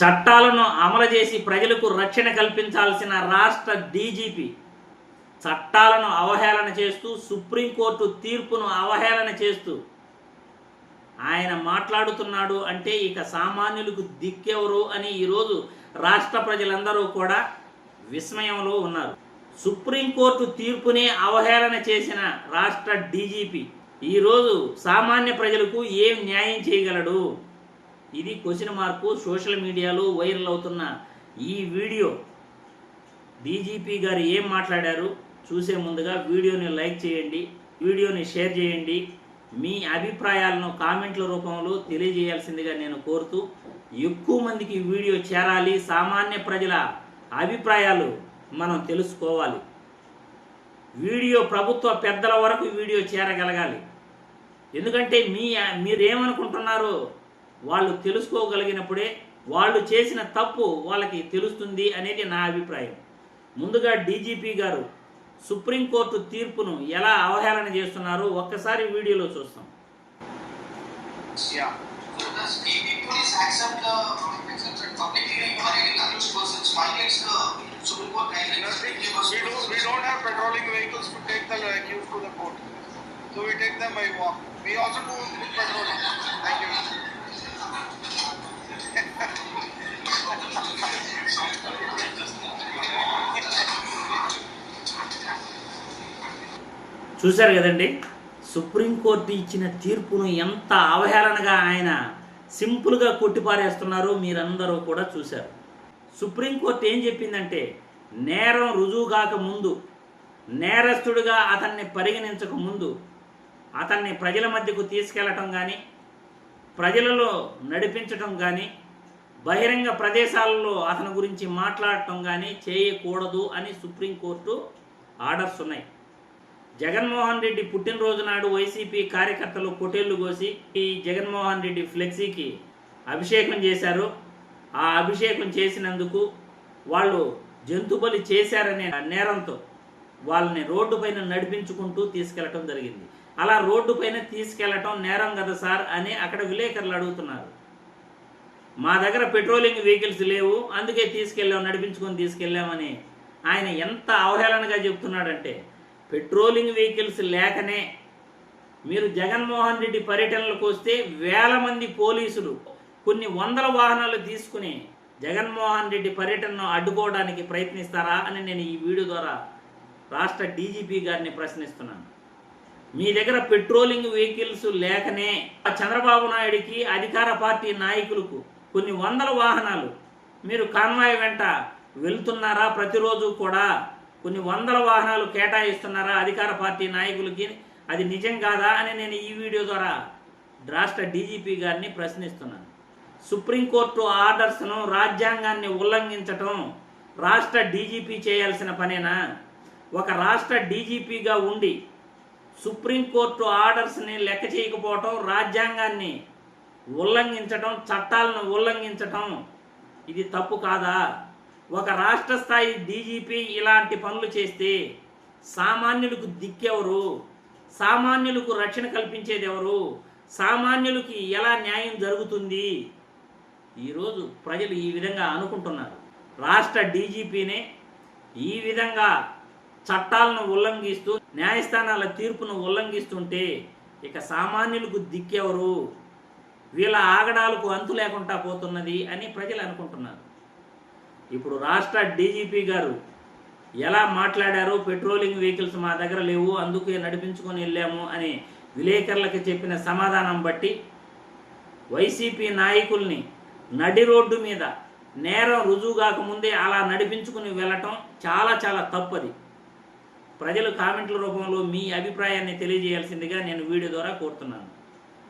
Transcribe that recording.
చట్టాలను అమలు చేసి ప్రజలకు రక్షణ కల్పించాల్సిన రాష్ట్ర డీజీపీ చట్టాలను అవహేళన చేస్తూ సుప్రీంకోర్టు తీర్పును అవహేళన చేస్తూ ఆయన మాట్లాడుతున్నాడు అంటే ఇక సామాన్యులకు దిక్కెవరు అని ఈరోజు రాష్ట్ర ప్రజలందరూ కూడా విస్మయంలో ఉన్నారు. సుప్రీంకోర్టు తీర్పునే అవహేళన చేసిన రాష్ట్ర డీజీపీ ఈరోజు సామాన్య ప్రజలకు ఏం న్యాయం చేయగలడు? ఇది క్వశ్చన్ మార్కు సోషల్ మీడియాలో వైరల్ అవుతున్న ఈ వీడియో. డీజీపీ గారు ఏం మాట్లాడారు? చూసే ముందుగా వీడియోని లైక్ చేయండి వీడియోని షేర్ చేయండి. మీ అభిప్రాయాలను కామెంట్ల రూపంలో తెలియజేయాల్సిందిగా నేను కోరుతూ ఎక్కువ మందికి వీడియో చేరాలి సామాన్య ప్రజల అభిప్రాయాలు మనం తెలుసుకోవాలి. వీడియో ప్రభుత్వ పెద్దల వరకు వీడియో చేరగలగాలి. ఎందుకంటే మీ మీరేమనుకుంటున్నారో వాళ్ళు తెలుసుకోగలిగినప్పుడే వాళ్ళు చేసిన తప్పు వాళ్ళకి తెలుస్తుంది అనేది నా అభిప్రాయం. ముందుగా డీజీపీ గారు సుప్రీంకోర్టు తీర్పును ఎలా అవహేళన చేస్తున్నారు ఒక్కసారి వీడియోలో చూస్తాం. చూశారు కదండి? సుప్రీంకోర్టు ఇచ్చిన తీర్పును ఎంత అవహేళనగా ఆయన సింపుల్గా కొట్టిపారేస్తున్నారో మీరందరూ కూడా చూశారు. సుప్రీంకోర్టు ఏం చెప్పిందంటే నేరం రుజువు కాక ముందు నేరస్తుడిగా అతన్ని పరిగణించక ముందు అతన్ని ప్రజల మధ్యకు తీసుకెళ్ళటం కానీ ప్రజలలో నడిపించటం కానీ బహిరంగ ప్రదేశాలలో అతని గురించి మాట్లాడటం కానీ చేయకూడదు అని సుప్రీంకోర్టు ఆర్డర్స్ ఉన్నాయి. జగన్మోహన్ రెడ్డి పుట్టినరోజు నాడు వైసీపీ కార్యకర్తలు పొటేళ్ళు కోసి ఈ జగన్మోహన్ రెడ్డి ఫ్లెక్సీకి అభిషేకం చేశారు. ఆ అభిషేకం చేసినందుకు వాళ్ళు జంతుబలి చేశారనే నేరంతో వాళ్ళని రోడ్డు పైన నడిపించుకుంటూ తీసుకెళ్ళటం జరిగింది. అలా రోడ్డు పైన తీసుకెళ్ళటం నేరం కదా సార్ అని అక్కడ విలేకరులు అడుగుతున్నారు. మా దగ్గర పెట్రోలింగ్ వెహికల్స్ లేవు అందుకే తీసుకెళ్ళాం నడిపించుకొని తీసుకెళ్ళామని ఆయన ఎంత అవహేళనగా చెప్తున్నాడంటే పెట్రోలింగ్ వెహికల్స్ లేకనే మీరు జగన్మోహన్ రెడ్డి పర్యటనలకు వస్తే వేల మంది పోలీసులు కొన్ని వందల వాహనాలు తీసుకుని జగన్మోహన్ రెడ్డి పర్యటనను అడ్డుకోవడానికి ప్రయత్నిస్తారా? అని నేను ఈ వీడియో ద్వారా రాష్ట్ర డీజీపీ గారిని ప్రశ్నిస్తున్నాను. మీ దగ్గర పెట్రోలింగ్ వెహికల్స్ లేకనే ఆ చంద్రబాబు నాయుడికి అధికార పార్టీ నాయకులకు కొన్ని వందల వాహనాలు. మీరు కాన్వాయ్ వెంట వెళ్తున్నారా ప్రతిరోజు కూడా? కొన్ని వందల వాహనాలు కేటాయిస్తున్నారా? అధికార పార్టీ నాయకులకి అది నిజం కాదా అని నేను ఈ వీడియో ద్వారా రాష్ట్ర డీజీపీ గారిని ప్రశ్నిస్తున్నాను. సుప్రీంకోర్టు ఆర్డర్స్ను రాజ్యాంగాన్ని ఉల్లంఘించటం రాష్ట్ర డీజీపీ చేయాల్సిన పనేనా? ఒక రాష్ట్ర డీజీపీగా ఉండి సుప్రీంకోర్టు ఆర్డర్స్ని లెక్క చేయకపోవటం రాజ్యాంగాన్ని ఉల్లంఘించటం చట్టాలను ఉల్లంఘించటం ఇది తప్పు కాదా? ఒక రాష్ట్ర స్థాయి డీజీపీ ఇలాంటి పనులు చేస్తే సామాన్యులకు దిక్కెవరు? సామాన్యులకు రక్షణ కల్పించేది ఎవరు సామాన్యులకి ఎలా న్యాయం జరుగుతుంది? ఈరోజు ప్రజలు ఈ విధంగా అనుకుంటున్నారు. రాష్ట్ర డీజీపీనే ఈ విధంగా చట్టాలను ఉల్లంఘిస్తూ న్యాయస్థానాల తీర్పును ఉల్లంఘిస్తుంటే ఇక సామాన్యులకు దిక్కెవరు? వీళ్ళ ఆగడాలకు అంతు లేకుండా పోతున్నది అని ప్రజలు అనుకుంటున్నారు. ఇప్పుడు రాష్ట్ర డీజీపీ గారు ఎలా మాట్లాడారు పెట్రోలింగ్ వెహికల్స్ మా దగ్గర లేవు అందుకే నడిపించుకొని వెళ్ళాము అని విలేకరులకు చెప్పిన సమాధానం బట్టి వైసీపీ నాయకుల్ని నడి రోడ్డు మీద నేరం రుజువు కాకముందే అలా నడిపించుకుని వెళ్ళటం చాలా చాలా తప్పది. ప్రజలు కామెంట్ల రూపంలో మీ అభిప్రాయాన్ని తెలియజేయాల్సిందిగా నేను వీడియో ద్వారా కోరుతున్నాను.